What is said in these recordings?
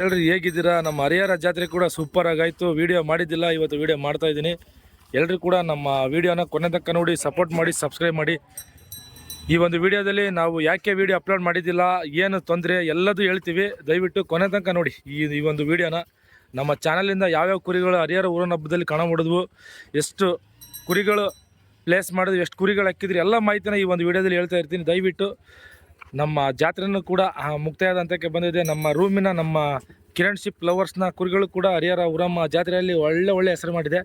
ಹೇಳ್ರಿ, ಹೇಗಿದ್ದೀರಾ? ನಮ್ಮ ಹರಿಹರ ಜಾತ್ರೆ ಕೂಡ ಸೂಪರ್ ಆಗಾಯ್ತು. ವಿಡಿಯೋ ಮಾಡಿದ್ದಿಲ್ಲ, ಇವತ್ತು ವಿಡಿಯೋ ಮಾಡ್ತಾ ಇದ್ದೀನಿ. ಎಲ್ಲರೂ ಕೂಡ ನಮ್ಮ ವಿಡಿಯೋನ ಕೊನೆ ತಕ್ಕ ನೋಡಿ ಸಪೋರ್ಟ್ ಮಾಡಿ ಸಬ್ಸ್ಕ್ರೈಬ್ ಮಾಡಿ. ಈ ಒಂದು ವಿಡಿಯೋದಲ್ಲಿ ನಾವು ಯಾಕೆ ವಿಡಿಯೋ ಅಪ್ಲೋಡ್ ಮಾಡಿದ್ದಿಲ್ಲ, ಏನು ತೊಂದರೆ, ಎಲ್ಲದೂ ಹೇಳ್ತೀವಿ. ದಯವಿಟ್ಟು ಕೊನೆ ತನಕ ನೋಡಿ ಈ ಈ ಒಂದು ವಿಡಿಯೋನ ನಮ್ಮ ಚಾನಲಿಂದ ಯಾವ್ಯಾವ ಕುರಿಗಳು ಹರಿಹರ ಊರಿನ ಹಬ್ಬದಲ್ಲಿ ಕಣ ಹೊಡೆದ್ವು, ಎಷ್ಟು ಕುರಿಗಳು ಪ್ಲೇಸ್ ಮಾಡಿದ್ವಿ, ಎಷ್ಟು ಕುರಿಗಳು ಹಾಕಿದ್ರಿ, ಎಲ್ಲ ಮಾಹಿತಿನ ಈ ಒಂದು ವಿಡಿಯೋದಲ್ಲಿ ಹೇಳ್ತಾ ಇರ್ತೀನಿ. ದಯವಿಟ್ಟು ನಮ್ಮ ಜಾತ್ರೆನೂ ಕೂಡ ಮುಕ್ತಾಯದ ಹಂತಕ್ಕೆ ಬಂದಿದೆ. ನಮ್ಮ ರೂಮಿನ ನಮ್ಮ ಕಿರಣ್ ಶಿಪ್ ಲವರ್ಸ್ನ ಕುರಿಗಳು ಕೂಡ ಹರಿಹರ ಉರಮ್ಮ ಜಾತ್ರೆಯಲ್ಲಿ ಒಳ್ಳೆ ಒಳ್ಳೆ ಹೆಸರು ಮಾಡಿದೆ.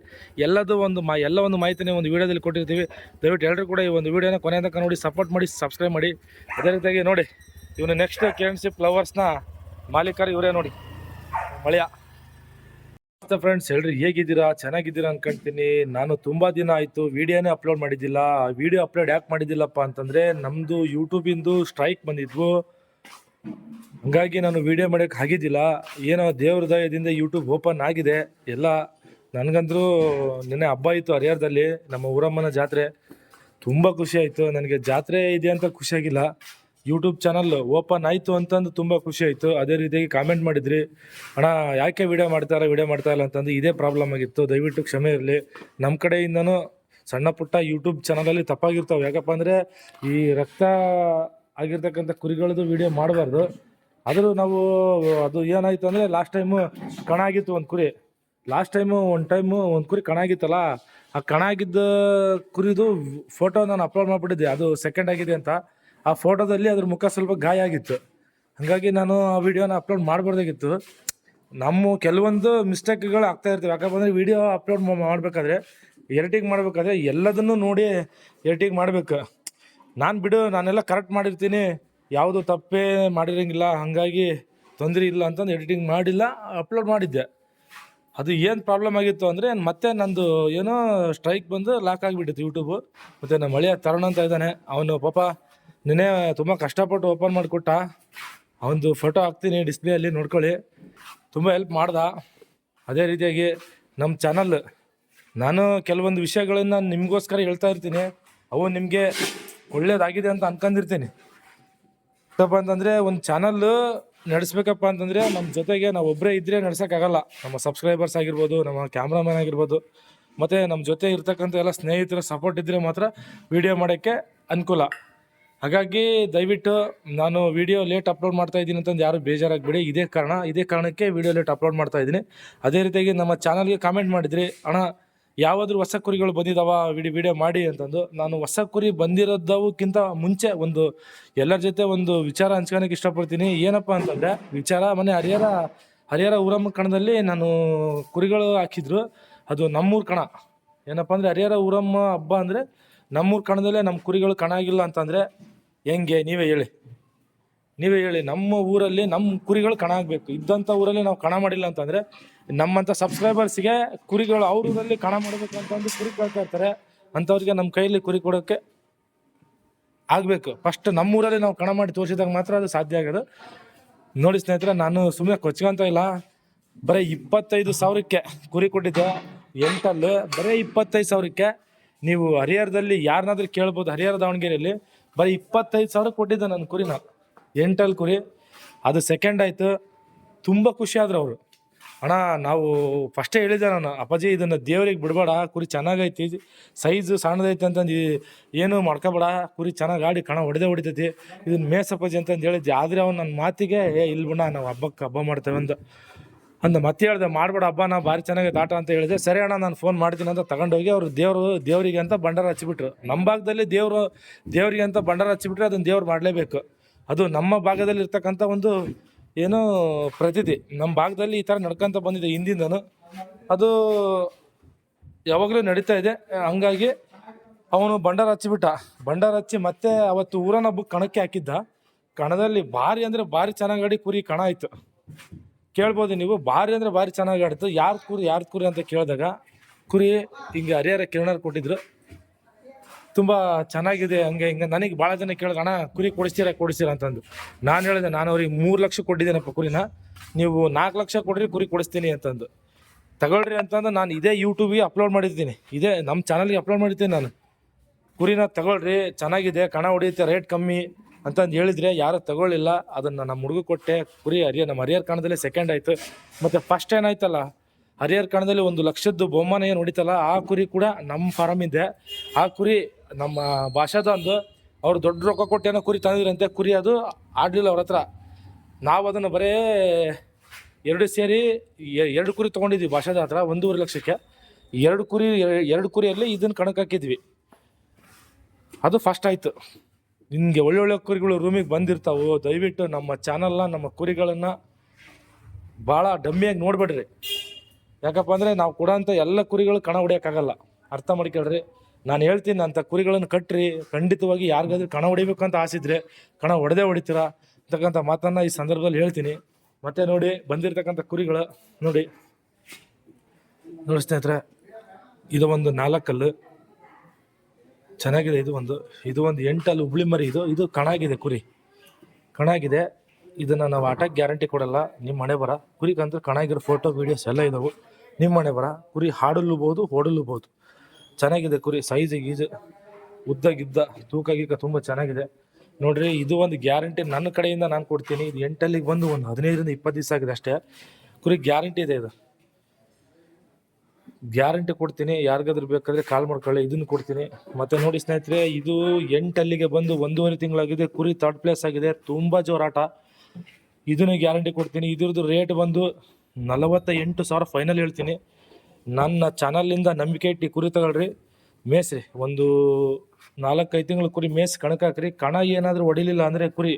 ಎಲ್ಲದೂ ಒಂದು ಮಾ, ಎಲ್ಲ ಒಂದು ಮಾಹಿತಿನೇ ಒಂದು ವೀಡಿಯೋದಲ್ಲಿ ಕೊಟ್ಟಿರ್ತೀವಿ. ದಯವಿಟ್ಟು ಎಲ್ಲರೂ ಕೂಡ ಈ ಒಂದು ವೀಡಿಯೋನ ಕೊನೆಯ ತನಕ ನೋಡಿ ಸಪೋರ್ಟ್ ಮಾಡಿ ಸಬ್ಸ್ಕ್ರೈಬ್ ಮಾಡಿ. ಅದೇ ರೀತಿಯಾಗಿ ನೋಡಿ, ಇವನು ನೆಕ್ಸ್ಟ್ ಕಿರಣ್ ಶಿಪ್ ಲವರ್ಸ್ನ ಮಾಲೀಕರು ಇವರೇ ನೋಡಿ. ಮಳೆಯ. ಫ್ರೆಂಡ್ಸ್ ಹೇಳ್ರಿ, ಹೇಗಿದ್ದೀರಾ? ಚೆನ್ನಾಗಿದ್ದೀರಾ ಅನ್ಕೊಂತೀನಿ. ನಾನು ತುಂಬಾ ದಿನ ಆಯ್ತು, ವಿಡಿಯೋನೇ ಅಪ್ಲೋಡ್ ಮಾಡಿದ್ದಿಲ್ಲ. ವಿಡಿಯೋ ಅಪ್ಲೋಡ್ ಯಾಕೆ ಮಾಡಿದ್ದಿಲ್ಲಪ್ಪ ಅಂತಂದ್ರೆ, ನಮ್ದು ಯೂಟ್ಯೂಬಿಂದು ಸ್ಟ್ರೈಕ್ ಬಂದಿದ್ವು. ಹಂಗಾಗಿ ನಾನು ವಿಡಿಯೋ ಮಾಡೋಕೆ ಆಗಿದ್ದಿಲ್ಲ. ಏನೋ ದೇವ್ರ ದಯದಿಂದ ಯೂಟ್ಯೂಬ್ ಓಪನ್ ಆಗಿದೆ. ಎಲ್ಲ ನನಗಂದ್ರು ನಿನ್ನೆ ಹಬ್ಬ ಇತ್ತು ಹರಿಹರದಲ್ಲಿ ನಮ್ಮ ಊರಮ್ಮನ ಜಾತ್ರೆ. ತುಂಬ ಖುಷಿ ಆಯಿತು. ನನಗೆ ಜಾತ್ರೆ ಇದೆ ಅಂತ ಖುಷಿಯಾಗಿಲ್ಲ ಯೂಟ್ಯೂಬ್ ಚಾನಲ್ ಓಪನ್ ಆಯಿತು ಅಂತಂದು ತುಂಬ ಖುಷಿ ಆಯಿತು. ಅದೇ ರೀತಿಯಾಗಿ ಕಾಮೆಂಟ್ ಮಾಡಿದ್ರಿ. ಅಣ್ಣ, ಯಾಕೆ ವಿಡಿಯೋ ಮಾಡ್ತಾರ ವಿಡಿಯೋ ಮಾಡ್ತಾ ಇಲ್ಲ ಅಂತಂದು ಇದೇ ಪ್ರಾಬ್ಲಮ್ ಆಗಿತ್ತು. ದಯವಿಟ್ಟು ಕ್ಷಮೆ ಇರಲಿ. ನಮ್ಮ ಕಡೆಯಿಂದನೂ ಸಣ್ಣ ಪುಟ್ಟ ಯೂಟ್ಯೂಬ್ ಚಾನಲಲ್ಲಿ ತಪ್ಪಾಗಿರ್ತಾವೆ. ಯಾಕಪ್ಪ ಅಂದರೆ ಈ ರಕ್ತ ಆಗಿರ್ತಕ್ಕಂಥ ಕುರಿಗಳದ್ದು ವಿಡಿಯೋ ಮಾಡಬಾರ್ದು. ಆದರೂ ನಾವು ಅದು ಏನಾಯಿತು ಅಂದರೆ ಲಾಸ್ಟ್ ಟೈಮು ಕಣ ಆಗಿತ್ತು ಒಂದು ಕುರಿ. ಲಾಸ್ಟ್ ಟೈಮು ಒಂದು ಟೈಮು ಒಂದು ಕುರಿ ಕಣ ಆಗಿತ್ತಲ್ಲ? ಆ ಕಣ ಆಗಿದ್ದ ಕುರಿದು ಫೋಟೋ ನಾನು ಅಪ್ಲೋಡ್ ಮಾಡಿಬಿಟ್ಟಿದ್ದೆ. ಅದು ಸೆಕೆಂಡ್ ಆಗಿದೆ ಅಂತ. ಆ ಫೋಟೋದಲ್ಲಿ ಅದ್ರ ಮುಖ ಸ್ವಲ್ಪ ಗಾಯ ಆಗಿತ್ತು. ಹಾಗಾಗಿ ನಾನು ಆ ವಿಡಿಯೋನ ಅಪ್ಲೋಡ್ ಮಾಡಬಾರ್ದಾಗಿತ್ತು. ನಮ್ಮ ಕೆಲವೊಂದು ಮಿಸ್ಟೇಕ್ಗಳು ಆಗ್ತಾ ಇರ್ತವೆ. ಯಾಕಪ್ಪ ಅಂದರೆ ವಿಡಿಯೋ ಅಪ್ಲೋಡ್ ಮಾಡಬೇಕಾದ್ರೆ ಎಡಿಟಿಂಗ್ ಮಾಡಬೇಕಾದ್ರೆ ಎಲ್ಲದನ್ನು ನೋಡಿ ಎಡಿಟಿಂಗ್ ಮಾಡಬೇಕು. ನಾನು ಬಿಡು, ನಾನೆಲ್ಲ ಕರೆಕ್ಟ್ ಮಾಡಿರ್ತೀನಿ. ಯಾವುದು ತಪ್ಪೇ ಮಾಡಿರಂಗಿಲ್ಲ, ಹಾಗಾಗಿ ತೊಂದರೆ ಇಲ್ಲ ಅಂತಂದು ಎಡಿಟಿಂಗ್ ಮಾಡಿಲ್ಲ ಅಪ್ಲೋಡ್ ಮಾಡಿದ್ದೆ. ಅದು ಏನು ಪ್ರಾಬ್ಲಮ್ ಆಗಿತ್ತು ಅಂದರೆ, ಮತ್ತೆ ನಂದು ಏನೋ ಸ್ಟ್ರೈಕ್ ಬಂದು ಲಾಕ್ ಆಗಿಬಿಟ್ಟಿತ್ತು ಯೂಟ್ಯೂಬು ಮತ್ತು ನಮ್ಮ ಮಳೆಯ ತರುಣ ಅಂತ ಇದ್ದಾನೆ. ಅವನು ಪಾಪ ನಿನ್ನೆ ತುಂಬ ಕಷ್ಟಪಟ್ಟು ಓಪನ್ ಮಾಡಿಕೊಟ್ಟ. ಅವನದು ಫೋಟೋ ಹಾಕ್ತೀನಿ ಡಿಸ್ಪ್ಲೇಯಲ್ಲಿ ನೋಡ್ಕೊಳ್ಳಿ. ತುಂಬ ಹೆಲ್ಪ್ ಮಾಡ್ದ. ಅದೇ ರೀತಿಯಾಗಿ ನಮ್ಮ ಚಾನಲ್ ನಾನು ಕೆಲವೊಂದು ವಿಷಯಗಳನ್ನು ನಿಮಗೋಸ್ಕರ ಹೇಳ್ತಾ ಇರ್ತೀನಿ. ಅವು ನಿಮಗೆ ಒಳ್ಳೇದಾಗಿದೆ ಅಂತ ಅನ್ಕೊಂಡಿರ್ತೀನಿ ಯಾಕಪ್ಪ ಅಂತಂದರೆ ಒಂದು ಚಾನಲ್ ನಡೆಸ್ಬೇಕಪ್ಪ ಅಂತಂದರೆ ನಮ್ಮ ಜೊತೆಗೆ ನಾವು ಒಬ್ಬರೇ ಇದ್ದರೆ ನಡ್ಸೋಕ್ಕಾಗಲ್ಲ. ನಮ್ಮ ಸಬ್ಸ್ಕ್ರೈಬರ್ಸ್ ಆಗಿರ್ಬೋದು, ನಮ್ಮ ಕ್ಯಾಮ್ರಾಮನ್ ಆಗಿರ್ಬೋದು, ಮತ್ತು ನಮ್ಮ ಜೊತೆ ಇರ್ತಕ್ಕಂಥ ಎಲ್ಲ ಸ್ನೇಹಿತರ ಸಪೋರ್ಟ್ ಇದ್ದರೆ ಮಾತ್ರ ವಿಡಿಯೋ ಮಾಡೋಕ್ಕೆ ಅನುಕೂಲ. ಹಾಗಾಗಿ ದಯವಿಟ್ಟು ನಾನು ವಿಡಿಯೋ ಲೇಟ್ ಅಪ್ಲೋಡ್ ಮಾಡ್ತಾ ಇದ್ದೀನಿ ಅಂತಂದು ಯಾರು ಬೇಜಾರಾಗಬೇಡಿ. ಇದೇ ಕಾರಣ, ಇದೇ ಕಾರಣಕ್ಕೆ ವಿಡಿಯೋ ಲೇಟ್ ಅಪ್ಲೋಡ್ ಮಾಡ್ತಾ ಇದ್ದೀನಿ. ಅದೇ ರೀತಿಯಾಗಿ ನಮ್ಮ ಚಾನಲ್ಗೆ ಕಾಮೆಂಟ್ ಮಾಡಿದ್ರಿ, ಅಣ್ಣ, ಯಾವಾದರೂ ಹೊಸ ಕುರಿಗಳು ಬಂದಿದ್ದಾವ ವಿಡಿ, ವಿಡಿಯೋ ಮಾಡಿ ಅಂತಂದು. ನಾನು ಹೊಸ ಕುರಿ ಬಂದಿರೋದಕ್ಕಿಂತ ಮುಂಚೆ ಒಂದು ಎಲ್ಲರ ಜೊತೆ ಒಂದು ವಿಚಾರ ಹಂಚ್ಕೊಳಕ್ಕೆ ಇಷ್ಟಪಡ್ತೀನಿ. ಏನಪ್ಪ ಅಂತಂದರೆ, ವಿಚಾರ ಮನೆ ಹರಿಹರ ಹರಿಹರ ಊರಮ್ಮ ಕಣದಲ್ಲಿ ನಾನು ಕುರಿಗಳು ಹಾಕಿದ್ರು. ಅದು ನಮ್ಮೂರ ಕಣ. ಏನಪ್ಪ ಅಂದರೆ, ಹರಿಹರ ಊರಮ್ಮ ಹಬ್ಬ ಅಂದರೆ ನಮ್ಮೂರ ಕಣದಲ್ಲೇ ನಮ್ಮ ಕುರಿಗಳು ಕಣ ಆಗಿಲ್ಲ ಅಂತಂದರೆ ಹೆಂಗೆ? ನೀವೇ ಹೇಳಿ. ನೀವೇ ಹೇಳಿ. ನಮ್ಮ ಊರಲ್ಲಿ ನಮ್ಮ ಕುರಿಗಳು ಕಣ ಆಗಬೇಕು ಇದ್ದಂಥ ಊರಲ್ಲಿ ನಾವು ಕಣ ಮಾಡಿಲ್ಲ ಅಂತಂದರೆ ನಮ್ಮಂಥ ಸಬ್ಸ್ಕ್ರೈಬರ್ಸ್ಗೆ ಕುರಿಗಳು ಅವ್ರ ಊರಲ್ಲಿ ಕಣ ಮಾಡಬೇಕು ಅಂತಂದು ಕುರಿ ಕೇಳ್ತಾ ಇರ್ತಾರೆ. ಅಂಥವ್ರಿಗೆ ನಮ್ಮ ಕೈಯಲ್ಲಿ ಕುರಿ ಕೊಡೋಕ್ಕೆ ಆಗಬೇಕು. ಫಸ್ಟ್ ನಮ್ಮೂರಲ್ಲಿ ನಾವು ಕಣ ಮಾಡಿ ತೋರಿಸಿದಾಗ ಮಾತ್ರ ಅದು ಸಾಧ್ಯ ಆಗೋದು. ನೋಡಿ ಸ್ನೇಹಿತರೆ, ನಾನು ಸುಮ್ಮನೆ ಕೊಚ್ಕೊಂತ ಇಲ್ಲ. ಬರೀ ಇಪ್ಪತ್ತೈದು ಸಾವಿರಕ್ಕೆ ಕುರಿ ಕೊಟ್ಟಿದ್ದೆ. ಎಂಟಲ್ಲಿ, ಬರೀ ಇಪ್ಪತ್ತೈದು ಸಾವಿರಕ್ಕೆ ನೀವು ಹರಿಹರದಲ್ಲಿ ಯಾರನ್ನಾದ್ರೂ ಕೇಳ್ಬೋದು, ಹರಿಹರ ದಾವಣಗೆರೆಯಲ್ಲಿ. ಬರೀ ಇಪ್ಪತ್ತೈದು ಸಾವಿರ ಕೊಟ್ಟಿದ್ದೆ ನನ್ನ ಕುರಿನ. ಎಂಟಲ್ಲಿ ಕುರಿ. ಅದು ಸೆಕೆಂಡ್ ಆಯಿತು. ತುಂಬ ಖುಷಿ ಆದ್ರು ಅವರು. ಅಣ್ಣ, ನಾವು ಫಸ್ಟೇ ಹೇಳಿದ್ದೆ ನಾನು, ಅಪ್ಪಾಜಿ, ಇದನ್ನು ದೇವ್ರಿಗೆ ಬಿಡಬೇಡ, ಕುರಿ ಚೆನ್ನಾಗೈತಿ ಸೈಜು ಸಣ್ಣದೈತೆ ಅಂತಂದು ಏನು ಮಾಡ್ಕೋಬೇಡ, ಕುರಿ ಚೆನ್ನಾಗಿ ಆಡಿ ಕಣ ಹೊಡೆದೇ ಹೊಡಿತೈತಿ. ಇದನ್ನ ಮೇಸಪ್ಪಾಜಿ ಅಂತಂದು ಹೇಳಿದ್ದೆ. ಆದರೆ ಅವ್ನು ನನ್ನ ಮಾತಿಗೆ, ಏ ಬಿಡ ನಾವು ಹಬ್ಬಕ್ಕೆ ಹಬ್ಬ ಮಾಡ್ತೇವೆ ಅಂತ ಅಂದ ಮತ್ತೆ ಹೇಳ್ದೆ, ಮಾಡ್ಬೇಡ ಹಬ್ಬ ನಾ ಭಾರಿ ಚೆನ್ನಾಗಿ ಆಟ ಅಂತ ಹೇಳಿದೆ. ಸರಿ ಅಣ್ಣ, ನಾನು ಫೋನ್ ಮಾಡ್ತೀನಿ ಅಂತ ತಗೊಂಡೋಗಿ ಅವರು ದೇವರು, ದೇವರಿಗೆ ಅಂತ ಭಂಡಾರ ಹಚ್ಚಿಬಿಟ್ರು. ನಮ್ಮ ಭಾಗದಲ್ಲಿ ದೇವರು, ದೇವರಿಗೆ ಅಂತ ಬಂಡಾರ ಹಚ್ಚಿಬಿಟ್ರೆ ಅದನ್ನು ದೇವ್ರು ಮಾಡಲೇಬೇಕು. ಅದು ನಮ್ಮ ಭಾಗದಲ್ಲಿ ಇರ್ತಕ್ಕಂಥ ಒಂದು ಏನು ಪ್ರತಿಥಿ ನಮ್ಮ ಭಾಗದಲ್ಲಿ ಈ ಥರ ನಡ್ಕೊಂತ ಬಂದಿದೆ ಹಿಂದಿಂದನು. ಅದು ಯಾವಾಗಲೂ ನಡೀತಾ ಇದೆ. ಹಂಗಾಗಿ ಅವನು ಭಂಡಾರ ಹಚ್ಚಿಬಿಟ್ಟ. ಭಂಡಾರ ಹಚ್ಚಿ ಮತ್ತೆ ಅವತ್ತು ಊರನ ಬುಕ್ ಕಣಕ್ಕೆ ಹಾಕಿದ್ದ. ಕಣದಲ್ಲಿ ಭಾರಿ ಅಂದರೆ ಭಾರಿ ಚೆನ್ನಾಗಿ ಕುರಿ ಕಣ ಆಯಿತು. ಕೇಳ್ಬೋದು ನೀವು. ಭಾರಿ ಅಂದರೆ ಭಾರಿ ಚೆನ್ನಾಗಿ ಆಡ್ತು. ಯಾರು ಕುರಿ ಯಾರು ಕುರಿ ಅಂತ ಕೇಳಿದಾಗ, ಕುರಿ ಹಿಂಗೆ ಹರಿಹರ ಕಿರಣರ್ ಕೊಟ್ಟಿದ್ರು. ತುಂಬ ಚೆನ್ನಾಗಿದೆ ಹಂಗೆ ಹಿಂಗೆ. ನನಗೆ ಭಾಳ ಜನ ಕೇಳಿದ ಅಣ್ಣ, ಕುರಿ ಕೊಡಿಸ್ತೀರಾ ಕೊಡಿಸ್ತೀರಾ? ಅಂತಂದು ನಾನು ಹೇಳಿದೆ, ನಾನು ಅವ್ರಿಗೆ ಮೂರು ಲಕ್ಷ ಕೊಟ್ಟಿದ್ದೇನಪ್ಪ ಕುರಿನ. ನೀವು ನಾಲ್ಕು ಲಕ್ಷ ಕೊಡ್ರಿ, ಕುರಿ ಕೊಡಿಸ್ತೀನಿ ಅಂತಂದು ತಗೊಳ್ರಿ ಅಂತಂದು ನಾನು ಇದೇ ಯೂಟ್ಯೂಬಿಗೆ ಅಪ್ಲೋಡ್ ಮಾಡಿರ್ತೀನಿ. ಇದೇ ನಮ್ಮ ಚಾನಲ್ಗೆ ಅಪ್ಲೋಡ್ ಮಾಡಿದ್ದೀನಿ ನಾನು. ಕುರಿನ ತಗೊಳ್ರಿ, ಚೆನ್ನಾಗಿದೆ, ಕಣ ಹೊಡಿಯುತ್ತೆ ರೇಟ್ ಕಮ್ಮಿ. ಅಂತಂದು ಹೇಳಿದ್ರೆ, ಯಾರು ತಗೊಳ್ಳಿಲ್ಲ, ಅದನ್ನು ನಮ್ಮ ಹುಡುಗ ಕೊಟ್ಟೆ, ಕುರಿ ಹರಿಯ ನಮ್ಮ ಹರಿಯರ್ ಕಾಣದಲ್ಲಿ ಸೆಕೆಂಡ್ ಆಯಿತು. ಮತ್ತು ಫಸ್ಟ್ ಏನಾಯ್ತಲ್ಲ, ಹರಿಯರ್ ಕಾಣದಲ್ಲಿ ಒಂದು ಲಕ್ಷದ್ದು ಬಹುಮಾನ ಏನು ಹೊಡಿತಲ್ಲ, ಆ ಕುರಿ ಕೂಡ ನಮ್ಮ ಫಾರಮ್ ಇದೆ. ಆ ಕುರಿ ನಮ್ಮ ಭಾಷಾದ ಒಂದು ಅವ್ರು ದೊಡ್ಡ ರೊಕ್ಕ ಕೊಟ್ಟು ಏನೋ ಕುರಿ ತಂದಿದ್ರಂತೆ, ಕುರಿ ಅದು ಆಡಲಿಲ್ಲ ಅವ್ರ ಹತ್ರ. ನಾವು ಅದನ್ನು ಬರೇ ಎರಡು ಸೇರಿ ಎರಡು ಕುರಿ ತೊಗೊಂಡಿದ್ವಿ ಭಾಷಾದ ಹತ್ರ, ಒಂದೂವರೆ ಲಕ್ಷಕ್ಕೆ. ಎರಡು ಕುರಿ, ಎರಡು ಕುರಿಯಲ್ಲಿ ಇದನ್ನು ಕಣಕ್ಕೆ ಅದು ಫಸ್ಟ್ ಆಯಿತು. ನಿಮಗೆ ಒಳ್ಳೊಳ್ಳೆ ಕುರಿಗಳು ರೂಮಿಗೆ ಬಂದಿರ್ತಾವೋ, ದಯವಿಟ್ಟು ನಮ್ಮ ಚಾನಲ್ನ, ನಮ್ಮ ಕುರಿಗಳನ್ನು ಭಾಳ ಡಮ್ಮಿಯಾಗಿ ನೋಡ್ಬೇಡ್ರಿ. ಯಾಕಪ್ಪ ಅಂದರೆ ನಾವು ಕೊಡೋಂಥ ಎಲ್ಲ ಕುರಿಗಳು ಕಣ ಹೊಡಿಯೋಕ್ಕಾಗಲ್ಲ. ಅರ್ಥ ಮಾಡ್ಕೊಳ್ರಿ ನಾನು ಹೇಳ್ತೀನಿ, ಅಂಥ ಕುರಿಗಳನ್ನು ಕಟ್ಟ್ರಿ ಖಂಡಿತವಾಗಿ ಯಾರಿಗಾದ್ರೂ ಕಣ ಹೊಡಿಬೇಕು ಅಂತ ಆಸಿದ್ರೆ ಕಣ ಹೊಡೆದೇ ಹೊಡಿತೀರಾ ಅಂತಕ್ಕಂಥ ಮಾತನ್ನು ಈ ಸಂದರ್ಭದಲ್ಲಿ ಹೇಳ್ತೀನಿ. ಮತ್ತೆ ನೋಡಿ, ಬಂದಿರತಕ್ಕಂಥ ಕುರಿಗಳು, ನೋಡಿ. ನೋಡಿ ಸ್ನೇಹಿತರೆ, ಇದು ಒಂದು ನಾಲ್ಕಲ್ಲು. ಚೆನ್ನಾಗಿದೆ. ಇದು ಒಂದು ಇದು ಒಂದು ಎಂಟಲ್ಲಿ ಹುಬ್ಳಿ ಮರಿ ಇದು. ಇದು ಕಣಾಗಿದೆ ಕುರಿ. ಕಣಾಗಿದೆ. ಇದನ್ನು ನಾವು ಆಟಕ್ಕೆ ಗ್ಯಾರಂಟಿ ಕೊಡಲ್ಲ. ನಿಮ್ಮ ಮನೆ ಬರ. ಕುರಿಗಂತೂ ಕಣಾಗಿರೋ ಫೋಟೋ, ವೀಡಿಯೋಸ್ ಎಲ್ಲ ಇದಾವೆ. ನಿಮ್ಮ ಮನೆ ಬರ. ಕುರಿ ಹಾಡಲೂಬಹುದು ಓಡಲೂಬಹುದು ಚೆನ್ನಾಗಿದೆ ಕುರಿ. ಸೈಜ್ ಗೀಜ್ ಉದ್ದ ಗಿದ್ದ, ತೂಕ ಗೀಕ ತುಂಬ ಚೆನ್ನಾಗಿದೆ. ನೋಡ್ರಿ, ಇದು ಒಂದು ಗ್ಯಾರಂಟಿ ನನ್ನ ಕಡೆಯಿಂದ ನಾನು ಕೊಡ್ತೀನಿ. ಇದು ಎಂಟಲ್ಲಿಗೆ ಬಂದು ಒಂದು ಹದಿನೈದರಿಂದ ಇಪ್ಪತ್ತು ದಿವಸ ಆಗಿದೆ ಅಷ್ಟೇ. ಕುರಿ ಗ್ಯಾರಂಟಿ ಇದೆ ಇದು. ಗ್ಯಾರಂಟಿ ಕೊಡ್ತೀನಿ. ಯಾರಿಗಾದ್ರೂ ಬೇಕಾದ್ರೆ ಕಾಲ್ ಮಾಡ್ಕೊಳ್ಳಿ. ಇದನ್ನು ಕೊಡ್ತೀನಿ. ಮತ್ತೆ ನೋಡಿ ಸ್ನೇಹಿತರೆ, ಇದು ಎಂಟಲ್ಲಿಗೆ ಬಂದು ಒಂದೂವರೆ ತಿಂಗಳಾಗಿದೆ. ಕುರಿ ಥರ್ಡ್ ಪ್ಲೇಸ್ ಆಗಿದೆ. ತುಂಬ ಜೋರಾಟ. ಇದನ್ನು ಗ್ಯಾರಂಟಿ ಕೊಡ್ತೀನಿ. ಇದ್ರದ್ದು ರೇಟ್ ಬಂದು ನಲವತ್ತ ಎಂಟು ಸಾವಿರ ಫೈನಲ್ ಹೇಳ್ತೀನಿ. ನನ್ನ ಚಾನಲಿಂದ ನಂಬಿಕೆ ಇಟ್ಟು ಕುರಿ ತಗೊಳ್ರಿ. ಮೇಸ್ರಿ, ಒಂದು ನಾಲ್ಕೈದು ತಿಂಗಳು ಕುರಿ ಮೇಸ್ ಕಣಕ್ ಹಾಕ್ರಿ. ಕಣ ಏನಾದರೂ ಹೊಡಿಲಿಲ್ಲ ಅಂದರೆ ಕುರಿ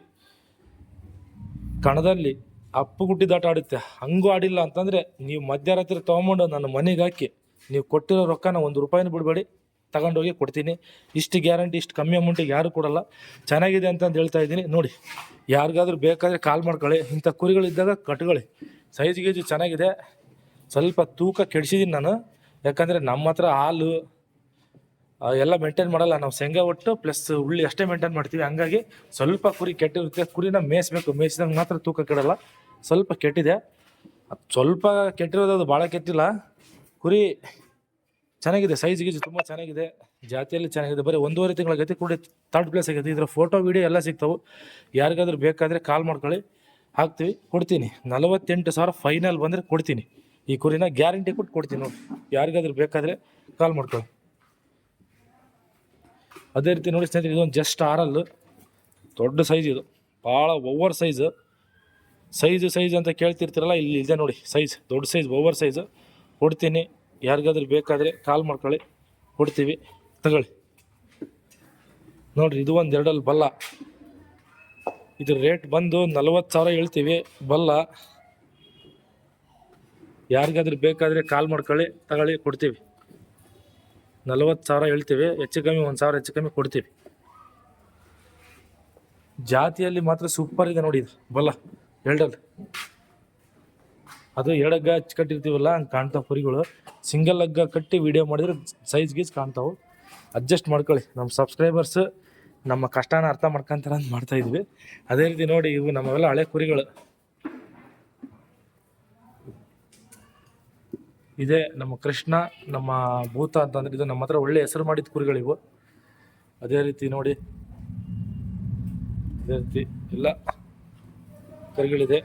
ಕಣದಲ್ಲಿ ಅಪ್ಪು ಗುಡ್ಡಿದಾಟ ಆಡುತ್ತೆ. ಹಂಗೂ ಆಡಿಲ್ಲ ಅಂತಂದರೆ ನೀವು ಮಧ್ಯರಾತ್ರಿ ತೊಗೊಂಬಂಡು ನನ್ನ ಮನೆಗೆ ಹಾಕಿ, ನೀವು ಕೊಟ್ಟಿರೋ ರೊಕ್ಕನ ಒಂದು ರೂಪಾಯಿನ ಬಿಡಬೇಡಿ, ತಗೊಂಡೋಗಿ ಕೊಡ್ತೀನಿ. ಇಷ್ಟು ಗ್ಯಾರಂಟಿ, ಇಷ್ಟು ಕಮ್ಮಿ ಅಮೌಂಟಿಗೆ ಯಾರು ಕೊಡಲ್ಲ. ಚೆನ್ನಾಗಿದೆ ಅಂತಂದು ಹೇಳ್ತಾ ಇದ್ದೀನಿ. ನೋಡಿ, ಯಾರಿಗಾದ್ರೂ ಬೇಕಾದರೆ ಕಾಲ್ ಮಾಡ್ಕೊಳ್ಳಿ. ಇಂಥ ಕುರಿಗಳಿದ್ದಾಗ ಕಟ್ಕೊಳ್ಳಿ. ಸೈಜ್ ಗೀಜು ಚೆನ್ನಾಗಿದೆ. ಸ್ವಲ್ಪ ತೂಕ ಕೆಡಿಸಿದ್ದೀನಿ ನಾನು. ಯಾಕಂದರೆ ನಮ್ಮ ಹತ್ರ ಹಾಲು ಎಲ್ಲ ಮೇಂಟೈನ್ ಮಾಡಲ್ಲ. ನಾವು ಶೇಂಗಾ ಒಟ್ಟು ಪ್ಲಸ್ ಉಳ್ಳಿ ಅಷ್ಟೇ ಮೇಂಟೈನ್ ಮಾಡ್ತೀವಿ. ಹಂಗಾಗಿ ಸ್ವಲ್ಪ ಕುರಿ ಕೆಟ್ಟಿರುತ್ತೆ ಕುರಿನ ಮೇಯಿಸ್ಬೇಕು. ಮೇಯಿಸಿದಾಗ ಮಾತ್ರ ತೂಕ ಕೆಡಲ್ಲ. ಸ್ವಲ್ಪ ಕೆಟ್ಟಿದೆ. ಸ್ವಲ್ಪ ಕೆಟ್ಟಿರೋದು ಅದು ಭಾಳ ಕೆಟ್ಟಿಲ್ಲ. ಕುರಿ ಚೆನ್ನಾಗಿದೆ. ಸೈಜ್ ಗೀಜ್ ತುಂಬ ಚೆನ್ನಾಗಿದೆ. ಜಾತಿಯಲ್ಲಿ ಚೆನ್ನಾಗಿದೆ. ಬರೀ ಒಂದೂವರೆ ತಿಂಗಳಾಗೈತೆ ಕುರಿ ಥರ್ಡ್ ಪ್ಲೇಸ್ ಆಗೈತೆ. ಇದರ ಫೋಟೋ ವೀಡಿಯೋ ಎಲ್ಲ ಸಿಗ್ತಾವೆ. ಯಾರಿಗಾದ್ರೂ ಬೇಕಾದರೆ ಕಾಲ್ ಮಾಡ್ಕೊಳ್ಳಿ. ಹಾಕ್ತೀವಿ. ಕೊಡ್ತೀನಿ. ನಲವತ್ತೆಂಟು ಸಾವಿರ ಫೈನಲ್ ಬಂದರೆ ಕೊಡ್ತೀನಿ. ಈ ಕುರಿನ ಗ್ಯಾರಂಟಿ ಕೊಟ್ಟು ಕೊಡ್ತೀನಿ ನೋಡಿ. ಯಾರಿಗಾದ್ರೂ ಬೇಕಾದರೆ ಕಾಲ್ ಮಾಡ್ಕೊಳ್ಳಿ. ಅದೇ ರೀತಿ ನೋಡಿ ಸ್ನೇಹಿತರೆ, ಇದೊಂದು ಜಸ್ಟ್ ಆರಲ್ಲು ದೊಡ್ಡ ಸೈಜ್ ಇದು. ಭಾಳ ಓವರ್ ಸೈಜ್ ಸೈಜ್ ಸೈಜ್ ಅಂತ ಕೇಳ್ತಿರ್ತೀರಲ್ಲ, ಇಲ್ಲಿ ಇದೆ ನೋಡಿ ಸೈಜ್ ದೊಡ್ಡ ಸೈಜ್ ಓವರ್ ಸೈಜ್ ಕೊಡ್ತೀನಿ ಯಾರಿಗಾದ್ರೂ ಬೇಕಾದರೆ ಕಾಲ್ ಮಾಡ್ಕೊಳ್ಳಿ. ಕೊಡ್ತೀವಿ ತಗೊಳ್ಳಿ. ನೋಡ್ರಿ, ಇದು ಒಂದು ಎರಡಲ್ಲಿ ಬಲ್ಲ. ಇದ್ರ ರೇಟ್ ಬಂದು ನಲವತ್ತು ಸಾವಿರ ಹೇಳ್ತೀವಿ ಬಲ್ಲ. ಯಾರಿಗಾದ್ರೂ ಬೇಕಾದರೆ ಕಾಲ್ ಮಾಡ್ಕೊಳ್ಳಿ, ತಗೊಳ್ಳಿ, ಕೊಡ್ತೀವಿ. ನಲವತ್ತು ಸಾವಿರ ಹೇಳ್ತೀವಿ, ಹೆಚ್ಚು ಕಮ್ಮಿ ಒಂದು ಸಾವಿರ ಹೆಚ್ಚು ಕಮ್ಮಿ ಕೊಡ್ತೀವಿ. ಜಾತಿಯಲ್ಲಿ ಮಾತ್ರ ಸೂಪರ್ ಇದೆ ನೋಡಿ ಇದು, ಬಲ್ಲ ಎರಡಲ್ ಅದು ಎರಡಗ್ಗ ಹಚ್ಚಿ ಕಟ್ಟಿರ್ತೀವಲ್ಲ, ಹಂಗೆ ಕಾಣ್ತಾವೆ ಕುರಿಗಳು. ಸಿಂಗಲ್ ಹಗ್ಗ ಕಟ್ಟಿ ವಿಡಿಯೋ ಮಾಡಿದ್ರೆ ಸೈಜ್ ಗೀಸ್ ಕಾಣ್ತಾವೆ. ಅಡ್ಜಸ್ಟ್ ಮಾಡ್ಕೊಳ್ಳಿ ನಮ್ಮ ಸಬ್ಸ್ಕ್ರೈಬರ್ಸ್ ನಮ್ಮ ಕಷ್ಟನ ಅರ್ಥ ಮಾಡ್ಕೊಂತಾರ ಅಂತ ಮಾಡ್ತಾ ಇದ್ವಿ. ಅದೇ ರೀತಿ ನೋಡಿ ಇವು ನಮ್ಮವೆಲ್ಲ ಹಳೆ ಕುರಿಗಳು. ಇದೇ ನಮ್ಮ ಕೃಷ್ಣ, ನಮ್ಮ ಭೂತ ಅಂತಂದ್ರೆ ಇದು ನಮ್ಮ ಹತ್ರ ಒಳ್ಳೆ ಹೆಸರು ಮಾಡಿದ ಕುರಿಗಳಿವು ಅದೇ ರೀತಿ ನೋಡಿ. ಅದೇ ರೀತಿ ಎಲ್ಲ ಕರಿಗಳಿದೆ.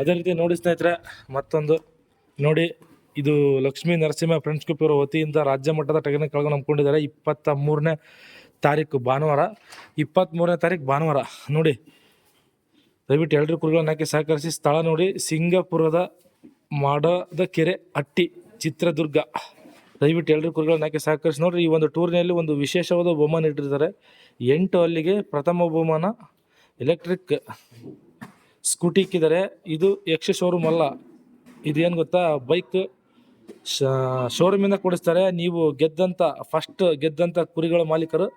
ಅದೇ ರೀತಿ ನೋಡಿ ಸ್ನೇಹಿತರೆ, ಮತ್ತೊಂದು. ನೋಡಿ, ಇದು ಲಕ್ಷ್ಮೀ ನರಸಿಂಹ ಫ್ರೆಂಡ್ಸ್ ಗ್ರೂಪ್ ಇವರ ವತಿಯಿಂದ ರಾಜ್ಯ ಮಟ್ಟದ ಟಗನ ಕೆಳಗೆ ನಂಬ್ಕೊಂಡಿದ್ದಾರೆ. ಇಪ್ಪತ್ತ ಮೂರನೇ ತಾರೀಕು ಭಾನುವಾರ. ಇಪ್ಪತ್ತ್ಮೂರನೇ ತಾರೀಕು ಭಾನುವಾರ. ನೋಡಿ, ದಯವಿಟ್ಟು ಎಲ್ಲರೂ ಕುರಿಗಳನ್ನ ಹಾಕಿ ಸಹಕರಿಸಿ. ಸ್ಥಳ ನೋಡಿ, ಸಿಂಗಾಪುರದ ಮಾಡದ ಕೆರೆ ಹಟ್ಟಿ ಚಿತ್ರದುರ್ಗ. ದಯವಿಟ್ಟು ಎಲ್ಲರೂ ಕುರಿಗಳನ್ನ ಹಾಕಿ ಸಹಕರಿಸಿ. ನೋಡ್ರಿ, ಈ ಒಂದು ಟೂರ್ನಿಯಲ್ಲಿ ಒಂದು ವಿಶೇಷವಾದ ಬಹುಮಾನ ಇಟ್ಟಿರ್ತಾರೆ ಎಂಟು ಅಲ್ಲಿಗೆ ಪ್ರಥಮ ಬಹುಮಾನ. ಎಲೆಕ್ಟ್ರಿಕ್ ಸ್ಕೂಟಿ ಇಕ್ಕಿದ್ದಾರೆ. ಇದು ಯಕ್ಷ ಶೋರೂಮ್ ಅಲ್ಲ. ಇದೇನು ಗೊತ್ತಾ? ಬೈಕ್ ಶೋರೂಮಿಂದ ಕೊಡಿಸ್ತಾರೆ. ನೀವು ಗೆದ್ದಂಥ ಫಸ್ಟ್ ಗೆದ್ದಂಥ ಕುರಿಗಳ ಮಾಲೀಕರು.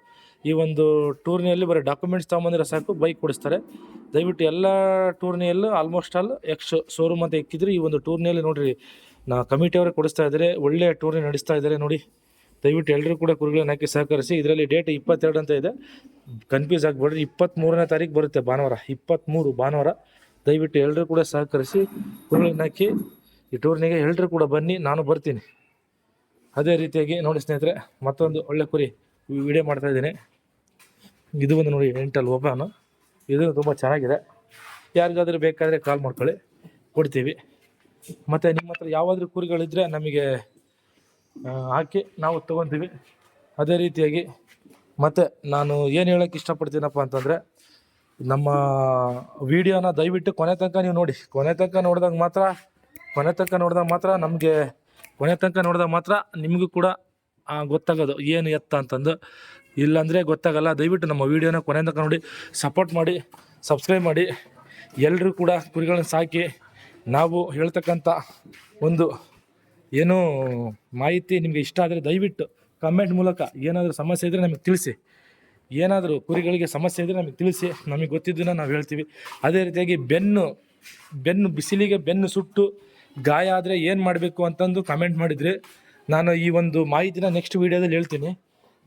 ಈ ಒಂದು ಟೂರ್ನಿಯಲ್ಲಿ ಬರೀ ಡಾಕ್ಯುಮೆಂಟ್ಸ್ ತೊಗೊಂಬಂದಿರೋ ಸಾಕು, ಬೈಕ್ ಕೊಡಿಸ್ತಾರೆ ದಯವಿಟ್ಟು ಎಲ್ಲ ಟೂರ್ನಿಯಲ್ಲೂ ಆಲ್ಮೋಸ್ಟ್ ಆಲ್ ಎಕ್ಸ್ ಶೋರೂಮ್ ಅಂತ ಇಕ್ಕಿದ್ರು ಈ ಒಂದು ಟೂರ್ನಿಯಲ್ಲಿ ನೋಡಿರಿ, ನಾ ಕಮಿಟಿಯವರೇ ಕೊಡಿಸ್ತಾ ಇದ್ದಾರೆ, ಒಳ್ಳೆಯ ಟೂರ್ನಿ ನಡೆಸ್ತಾ ಇದ್ದಾರೆ ನೋಡಿ. ದಯವಿಟ್ಟು ಎಲ್ಲರೂ ಕೂಡ ಕುರಿಗಳನ್ನ ಹಾಕಿ ಸಹಕರಿಸಿ, ಇದರಲ್ಲಿ ಡೇಟ್ ಇಪ್ಪತ್ತೆರಡು ಅಂತ ಇದೆ. ಕನ್ಫ್ಯೂಸ್ ಆಗಬೇಡ್ರಿ ಇಪ್ಪತ್ತ್ಮೂರನೇ ತಾರೀಕು ಬರುತ್ತೆ ಭಾನುವಾರ ಇಪ್ಪತ್ತ್ಮೂರು ಭಾನುವಾರ. ದಯವಿಟ್ಟು ಎಲ್ಲರೂ ಕೂಡ ಸಹಕರಿಸಿ ಕುರಿಗಳನ್ನ ಹಾಕಿ ಈ ಟೂರ್ನಿಗೆ ಎಲ್ಲರೂ ಕೂಡ ಬನ್ನಿ, ನಾನು ಬರ್ತೀನಿ. ಅದೇ ರೀತಿಯಾಗಿ ನೋಡಿ ಸ್ನೇಹಿತರೆ, ಮತ್ತೊಂದು ಒಳ್ಳೆ ಕುರಿ. ವಿಡಿಯೋ ಮಾಡ್ತಾ ಇದ್ದೀನಿ. ಇದು ಒಂದು ನೋಡಿ ಎಂಟಲ್ ಓಪನ್. ಇದು ತುಂಬ ಚೆನ್ನಾಗಿದೆ. ಯಾರಿಗಾದರೂ ಬೇಕಾದರೆ ಕಾಲ್ ಮಾಡ್ಕೊಳ್ಳಿ. ಕೊಡ್ತೀವಿ. ಮತ್ತು ನಿಮ್ಮ ಹತ್ರ ಯಾವಾದರೂ ಕುರಿಗಳಿದ್ದರೆ ನಮಗೆ ಹಾಕಿ ನಾವು ತೊಗೊತೀವಿ. ಅದೇ ರೀತಿಯಾಗಿ ಮತ್ತು ನಾನು ಏನು ಹೇಳೋಕ್ಕೆ ಇಷ್ಟಪಡ್ತೀನಪ್ಪ ಅಂತಂದರೆ, ನಮ್ಮ ವಿಡಿಯೋನ ದಯವಿಟ್ಟು ಕೊನೆ ತನಕ ನೀವು ನೋಡಿ. ಕೊನೆ ತನಕ ನೋಡಿದಾಗ ಮಾತ್ರ, ಕೊನೆ ತನಕ ನೋಡಿದಾಗ ಮಾತ್ರ ನಮಗೆ, ಕೊನೆ ತನಕ ನೋಡಿದಾಗ ಮಾತ್ರ ನಿಮಗೂ ಕೂಡ ಗೊತ್ತಾಗೋದು. ಏನು ಎತ್ತ ಅಂತಂದು. ಇಲ್ಲಾಂದರೆ ಗೊತ್ತಾಗಲ್ಲ. ದಯವಿಟ್ಟು ನಮ್ಮ ವೀಡಿಯೋನ ಕೊನೆ ನೋಡಿ. ಸಪೋರ್ಟ್ ಮಾಡಿ ಸಬ್ಸ್ಕ್ರೈಬ್ ಮಾಡಿ. ಎಲ್ಲರೂ ಕೂಡ ಕುರಿಗಳನ್ನ ಸಾಕಿ. ನಾವು ಹೇಳ್ತಕ್ಕಂಥ ಒಂದು ಏನು ಮಾಹಿತಿ ನಿಮಗೆ ಇಷ್ಟ ಆದರೆ ದಯವಿಟ್ಟು ಕಮೆಂಟ್ ಮೂಲಕ ಏನಾದರೂ ಸಮಸ್ಯೆ ಇದ್ದರೆ ನಮಗೆ ತಿಳಿಸಿ. ಏನಾದರೂ ಕುರಿಗಳಿಗೆ ಸಮಸ್ಯೆ ಇದ್ದರೆ ನಮಗೆ ತಿಳಿಸಿ. ನಮಗೆ ಗೊತ್ತಿದ್ದನ್ನ ನಾವು ಹೇಳ್ತೀವಿ. ಅದೇ ರೀತಿಯಾಗಿ ಬೆನ್ನು ಬೆನ್ನು, ಬಿಸಿಲಿಗೆ ಬೆನ್ನು ಸುಟ್ಟು ಗಾಯ ಆದರೆ ಏನು ಮಾಡಬೇಕು ಅಂತಂದು ಕಮೆಂಟ್ ಮಾಡಿದರೆ. ನಾನು ಈ ಒಂದು ಮಾಹಿತಿನ ನೆಕ್ಸ್ಟ್ ವೀಡಿಯೋದಲ್ಲಿ ಹೇಳ್ತೀನಿ.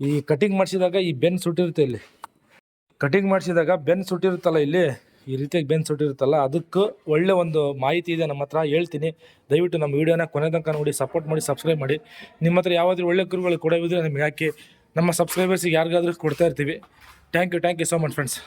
ಈ ಕಟಿಂಗ್ ಮಾಡಿಸಿದಾಗ ಈ ಬೆನ್ ಸುಟ್ಟಿರುತ್ತೆ ಇಲ್ಲಿ. ಕಟಿಂಗ್ ಮಾಡಿಸಿದಾಗ ಬೆನ್ ಸುಟ್ಟಿರುತ್ತಲ್ಲ ಇಲ್ಲಿ? ಈ ರೀತಿಯಾಗಿ ಬೆನ್ ಸುಟ್ಟಿರುತ್ತಲ್ಲ. ಅದಕ್ಕೆ ಒಳ್ಳೆ ಒಂದು ಮಾಹಿತಿ ಇದೆ ನಮ್ಮ ಹತ್ರ, ಹೇಳ್ತೀನಿ. ದಯವಿಟ್ಟು ನಮ್ಮ ವೀಡಿಯೋನ ಕೊನೆ ತನಕ ನೋಡಿ ಸಪೋರ್ಟ್ ಮಾಡಿ ಸಬ್ಸ್ಕ್ರೈಬ್ ಮಾಡಿ. ನಿಮ್ಮ ಹತ್ರ ಯಾವುದಾದ್ರೂ ಒಳ್ಳೆ ಕುರುಗಳು ಕೊಡೋದಿದ್ರೆ ನಮಗೆ ಹಾಕಿ. ನಮ್ಮ ಸಬ್ಸ್ಕ್ರೈಬರ್ಸಿಗೆ ಯಾರಿಗಾದ್ರೂ ಕೊಡ್ತಾ ಇರ್ತೀವಿ. Thank you thank you so much friends